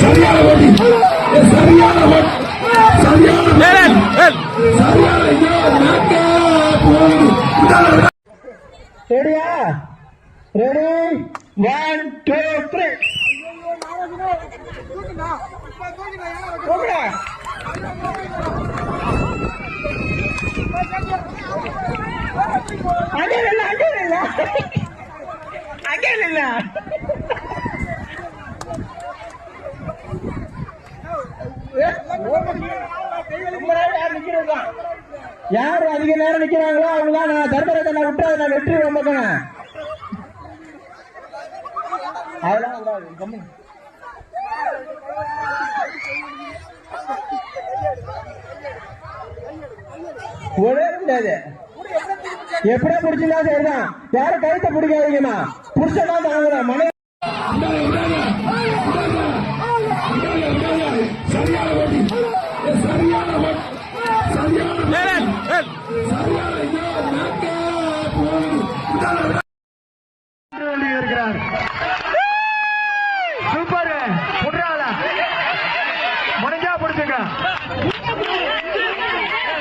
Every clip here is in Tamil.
சரியான ஓட்டி சரியான ஓட்டி சரியான ரெடியா ரெடி ஒன் டூ த்ரீ அடி அடி இல்ல அங்கே இல்ல யார் அதிக நேரம் நிக்கிறாங்களோ அவங்க தான் நான் தர்மரத்தை நான் விட்டு நான் வெற்றி ரொம்பக்கங்க அதெல்லாம் ஒரே முடியாது. எப்படி பிடிச்சிருந்தா சரிதான். யாரும் கருத்தை பிடிக்காதீங்கம்மா. புடிச்சதா தாங்குற மன சூப்பர். புட்றால முடிஞ்சா பிடிச்சுக்க.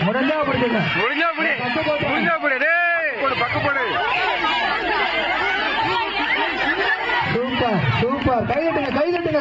முடிஞ்சா பிடிச்சுக்க. முடிஞ்சா முடிஞ்சா தள்ளுபடி சூப்பர் சூப்பர் கை தட்டுங்க கை தட்டுங்க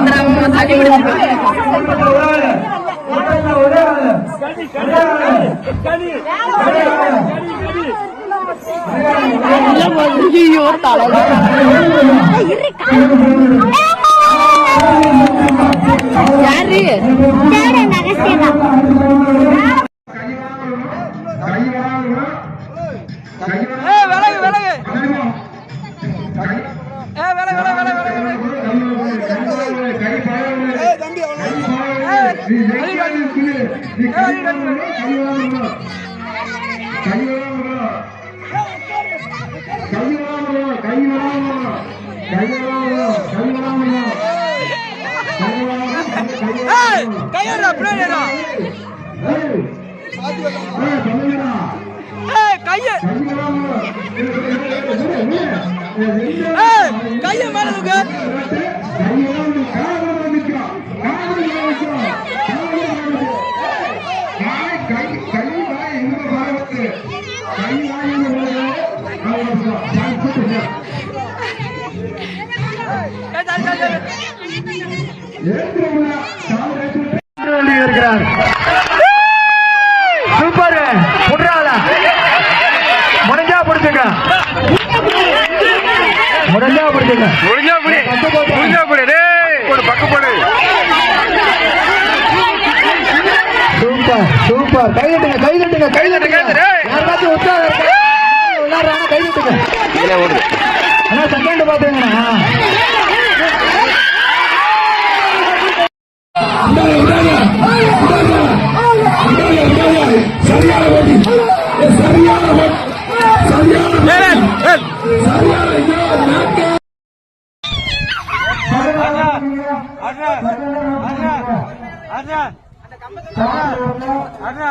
வந்துடாம தண்ணி ஐயோ தலை கையோடா பிளேயரா கைய கைய மேல இருக்கிறார். சூப்பர் புட்றால முடிஞ்சா பிடிச்சுங்க முடிஞ்சா பிடிச்சுங்க முடிஞ்சா புடி. முடிஞ்சா புடி. போடு பக்க போடு. சூப்பர் சூப்பர் கை தட்டுங்க கை தட்டுங்க கை தட்டுங்க. யாராச்சும் உற்சாகம் இருக்கா? விளையாடுறாங்க கை தட்டுங்க அண்ணா செகண்ட் பாத்துங்கண்ணா அண்ணா அண்ணா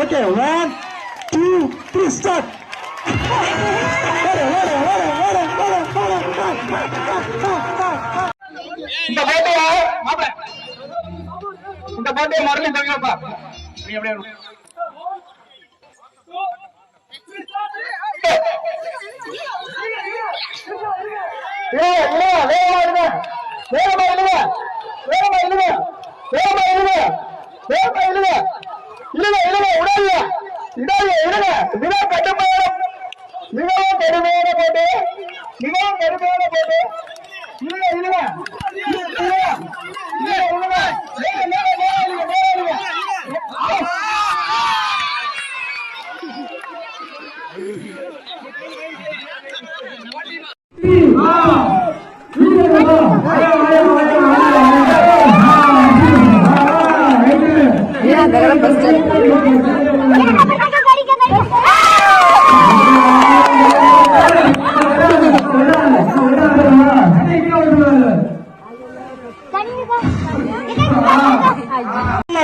okay one two three start இந்த போட்டைய மாப்பிள இந்த போட்டைய மறுபடியும் தவிங்கப்பா நீ அப்படியே இரு. ஏய், இல்ல, வேகமா இருங்க. வேகமா இருங்க. வேகமா இருங்க. வேகமா இருங்க. வேகமா இருங்க. இருங்க, இருங்க, விடாதீங்க. விடாதீங்க, இருங்க. மிக கடுமையான மிகவும் கடுமையான போட்டு மிகவும் கடுமையான போட்டு இருங்க, இருங்க. இருங்க,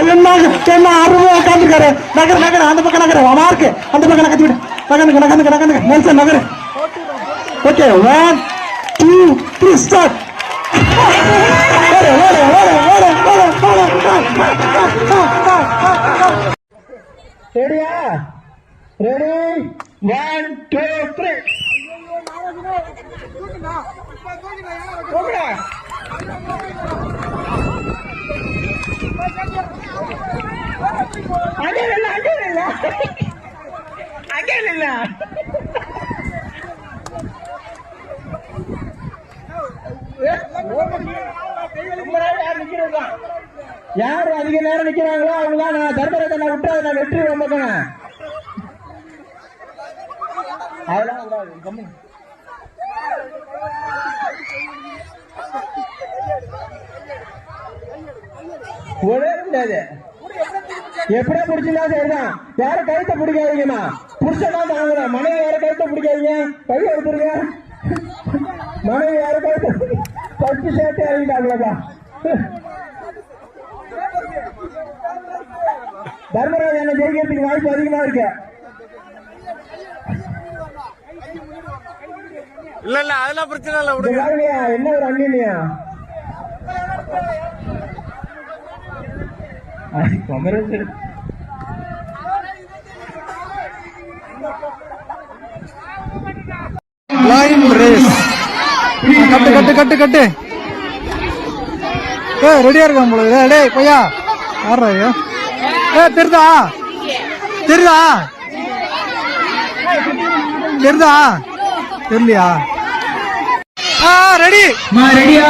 என்ன என்ன உட்காந்துருக்காரு நகர் நகர் அந்த பக்கம் நகர் மார்க்கு அந்த பக்கம் நகர்த்தி விடு நகர்ந்துக்க நகர்ந்துக்க நகர்ந்துக்க நெல்சன் நகர் okay one two three start ready one two three கூப்பிடா அங்கே இல்ல அங்கே இல்ல அங்கே இல்ல யார் அதிக நேரம் நிக்கிறாங்களோ அவங்க தான் நான் தர்மரத்தை நான் விட்டு நான் வெற்றி ரொம்பக்கணும் அதெல்லாம் விடாது கம்மி ஒரே முடியாது எப்படியா பிடிச்சிருந்தா சரிதான் யார கழுத்தை பிடிக்காதீங்கம்மா புடிச்சதான் தாங்குறேன் மனைவி யார கழுத்தை பிடிக்காதீங்க கை எடுத்துருங்க மனைவி யார கழுத்தை ஃபர்ஸ்ட் சேர்த்து இறங்கிட்டாங்களா தர்மராஜ் என்ன ஜெயிக்கிறதுக்கு வாய்ப்பு அதிகமா இருக்கு. இல்ல இல்ல அதெல்லாம் பிரச்சனை இல்ல பாருங்கய்யா, என்ன ஒரு அண்ணியா ரேஸ் கட்டு கட்டு கட்டு கட்டு. ஏ ரெடியா இருக்கான் போல. ஏ டேய் பையா. யாரா இது? ஏ தெரிதா? தெரிதா? தெரிதா? தெரியலையா? ரெடி. ரெடியா?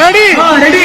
ரெடி. ரெடி.